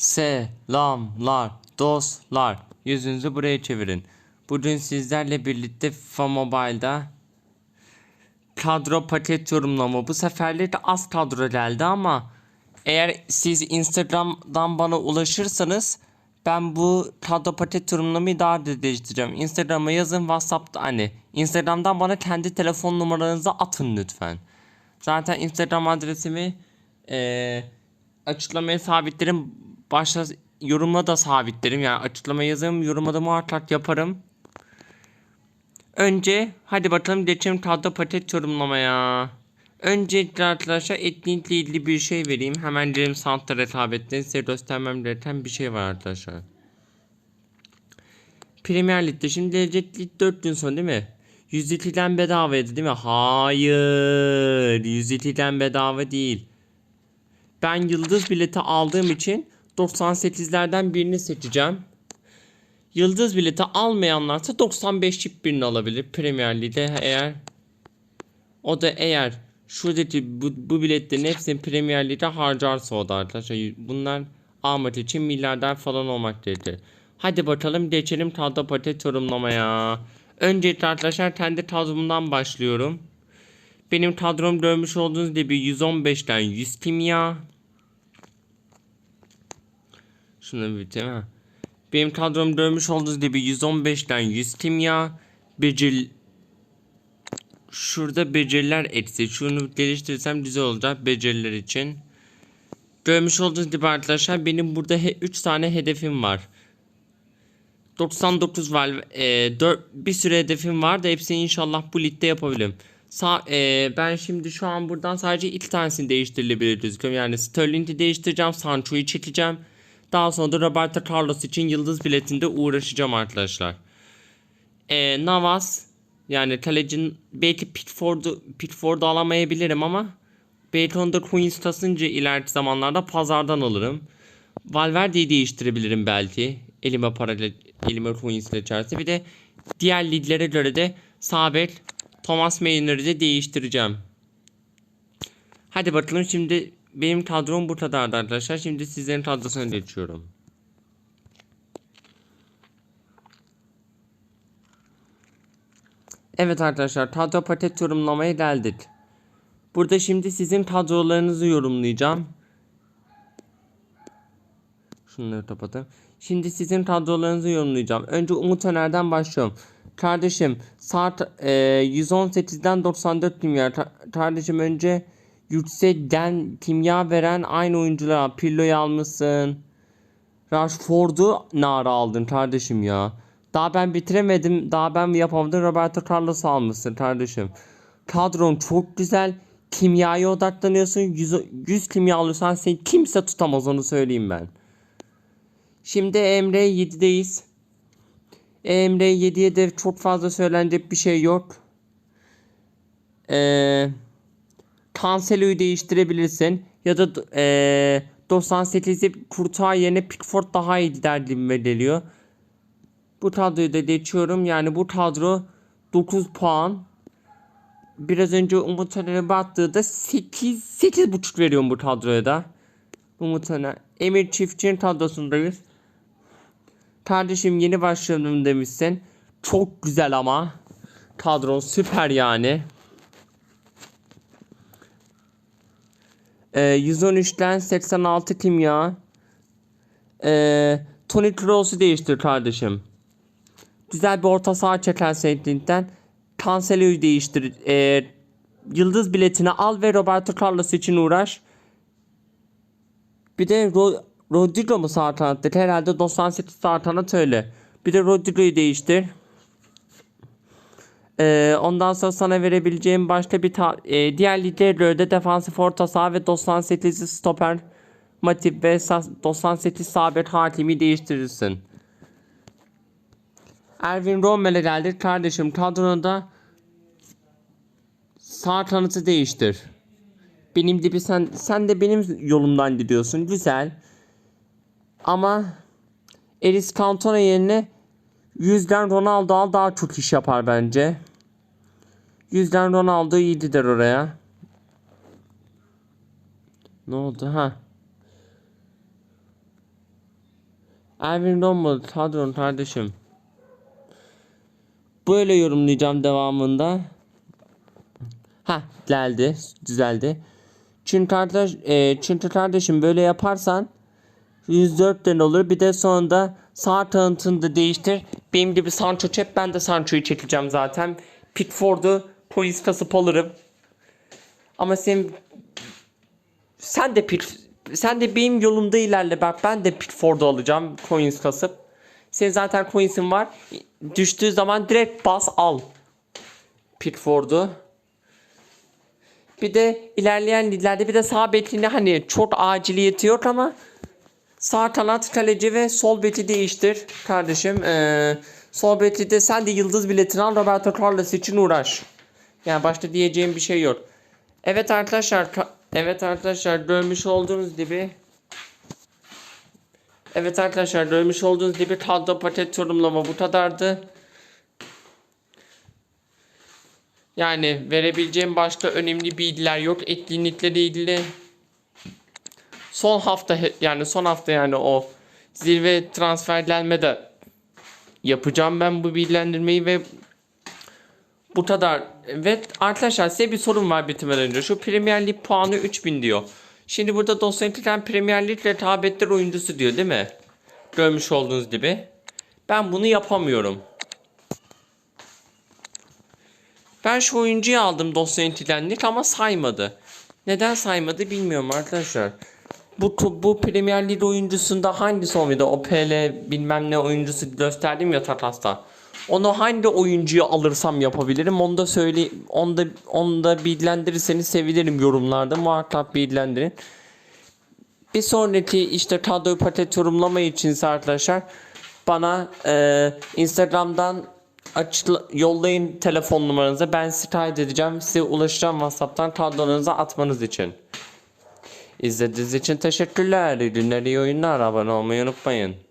Selamlar dostlar. Yüzünüzü buraya çevirin. Bugün sizlerle birlikte FIFA Mobile'da kadro paket yorumlama. Bu seferlik az kadro geldi ama eğer siz Instagram'dan bana ulaşırsanız ben bu kadro paket yorumlamayı daha da değiştireceğim. Instagram'a yazın WhatsApp'ta hani Instagram'dan bana kendi telefon numaranızı atın lütfen. Zaten Instagram adresimi eee açıklamaya sabitlerim. Başta yoruma da sabitlerim. Yani açıklamaya yazarım. Yoruma da muhakkak yaparım. Önce hadi bakalım geçelim kadro paket yorumlamaya. Öncelikle arkadaşlar etkinlikle ilgili bir şey vereyim. Hemen Dream Sound'da rekabetten size göstermem gereken bir şey var arkadaşlar. Premier Lig'de şimdi gelecek lig 4 gün sonra değil mi? 102'den bedavaydı değil mi? Hayır. 102'den bedava değil. Ben yıldız bileti aldığım için 98'lerden birini seçeceğim. Yıldız bileti almayanlarsa 95 çip birini alabilir Premier Lig'de eğer o da eğer şuradaki bu, bu biletlerin hepsini Premier Lig'de harcarsa o da arkadaşlar. Bunlar almak için milyarder falan olmak gerekir. Hadi bakalım geçelim kadro paket yorumlamaya. Öncelikle arkadaşlar kendi kadromdan başlıyorum. Benim kadrom görmüş olduğunuz gibi 115'ten 100 kimya. Şunu bitireyim ha. Benim kadrom görmüş olduğunuz gibi 115'ten 100 kimya. Becil Şurada beceriler eksi. Şunu geliştirirsem güzel olacak beceriler için. Görmüş olduğunuz gibi arkadaşlar benim burada 3 tane hedefim var. 99 var. E, 4, bir sürü hedefim var da hepsini inşallah bu ligde yapabilirim. Sa e, ben şimdi şu an buradan sadece iki tanesini değiştirilebilir gözüküyorum. Yani Sterling'i değiştireceğim. Sancho'yu çekeceğim. Daha sonra da Roberto Carlos için yıldız biletinde uğraşacağım arkadaşlar. E, Navas yani kalecinin belki Pickford'u Pickford'u alamayabilirim ama belki onu da Queens tasınca ileriki zamanlarda pazardan alırım. Valverde'yi değiştirebilirim belki. Elime para elime Queens ile içerisi. Bir de diğer liglere göre de sabit Thomas Mayner'ı da değiştireceğim. Hadi bakalım şimdi benim kadrom bu kadardı arkadaşlar. Şimdi sizlerin kadrosuna geçiyorum. Evet arkadaşlar kadro paket yorumlamaya geldik. Burada şimdi sizin kadrolarınızı yorumlayacağım. Şunları kapatayım. Şimdi sizin kadrolarınızı yorumlayacağım. Önce Umut Öner'den başlıyorum. Kardeşim saat e, 118'den 94 kimya. Ka- kardeşim önce yüksekten kimya veren aynı oyunculara Pirlo'yu almışsın. Rashford'u nara aldın kardeşim ya. Daha ben bitiremedim. Daha ben yapamadım. Roberto Carlos'u almışsın kardeşim. Kadron çok güzel. Kimyaya odaklanıyorsun. 100, 100 kimya alırsan seni kimse tutamaz onu söyleyeyim ben. Şimdi Emre 7'deyiz. Emre 7'ye de çok fazla söylenecek bir şey yok. Ee, Cancelo'yu değiştirebilirsin. Ya da ee, 98'i Kurtuğa yerine Pickford daha iyi gider geliyor. Bu kadroyu da geçiyorum. Yani bu kadro 9 puan. Biraz önce Umut Öner'e baktığında 8 8.5 veriyorum bu kadroya da. Umut Öner. Emir Çiftçi'nin kadrosundayız. Kardeşim yeni başladım demişsin. Çok güzel ama. Kadron süper yani. Ee, 113'ten 86 kimya. Ee, Tony Kroos'u değiştir kardeşim. Güzel bir orta saha çeken Saint'ten Cancelo'yu değiştir. Ee, yıldız biletini al ve Roberto Carlos için uğraş. Bir de Ro Rodrigo mu sağ kanattır? Herhalde 98 sağ kanat öyle. Bir de Rodrigo'yu değiştir. Ee, ondan sonra sana verebileceğim başka bir ta- e, diğer liglerde defansif orta saha ve 98 stoper Matip ve 98 sabit hakimi değiştirirsin. Erwin Rommel'e geldik kardeşim kadroda sağ kanatı değiştir. Benim gibi sen sen de benim yolumdan gidiyorsun güzel. Ama Eris Cantona yerine yüzden Ronaldo al daha çok iş yapar bence. Yüzden Ronaldo iyiydi der oraya. Ne oldu ha? Erwin Rommel Hadron kardeşim. Böyle yorumlayacağım devamında. Ha geldi. Düzeldi. Çünkü kardeş, e, çünkü kardeşim böyle yaparsan 104'ten olur. Bir de sonunda sağ tanıtını da değiştir. Benim gibi Sancho çek. Ben de Sancho'yu çekeceğim zaten. Pickford'u polis kasıp alırım. Ama sen sen de pit sen de benim yolumda ilerle bak ben de Pickford'u alacağım coins kasıp. Senin zaten coins'in var. Düştüğü zaman direkt bas al. Pickford'u. Bir de ilerleyen liglerde bir de sağ bekliğinde hani çok aciliyeti yok ama sağ kanat kaleci ve sol beki değiştir kardeşim. Ee, sol beki de sen de yıldız biletini al Roberto Carlos için uğraş. Yani başta diyeceğim bir şey yok. Evet arkadaşlar ka- evet arkadaşlar görmüş olduğunuz gibi Evet arkadaşlar görmüş olduğunuz gibi kadro paket yorumlama bu kadardı. Yani verebileceğim başka önemli bilgiler yok. Etkinlikle ilgili son hafta yani son hafta yani o zirve transferlenmede yapacağım ben bu bilgilendirmeyi ve bu kadar. Evet arkadaşlar size bir sorun var bitirmeden önce. Şu Premier Lig puanı 3000 diyor. Şimdi burada dosyanın Premier Lig rekabetler oyuncusu diyor değil mi? Görmüş olduğunuz gibi. Ben bunu yapamıyorum. Ben şu oyuncuyu aldım dosya ama saymadı. Neden saymadı bilmiyorum arkadaşlar. Bu bu Premier Lig oyuncusunda hangisi olmadı? O PL bilmem ne oyuncusu gösterdim ya Tatas'ta. Onu hangi oyuncuyu alırsam yapabilirim? Onu da söyle onu da onu da bilgilendirirseniz sevinirim yorumlarda. Muhakkak bilgilendirin. Bir sonraki işte kadro paket yorumlama için arkadaşlar bana e, Instagram'dan açıkla, yollayın telefon numaranızı. Ben size kaydedeceğim. Size ulaşacağım WhatsApp'tan kadrolarınızı atmanız için. İzlediğiniz için teşekkürler. İyi günler, iyi oyunlar. Abone olmayı unutmayın.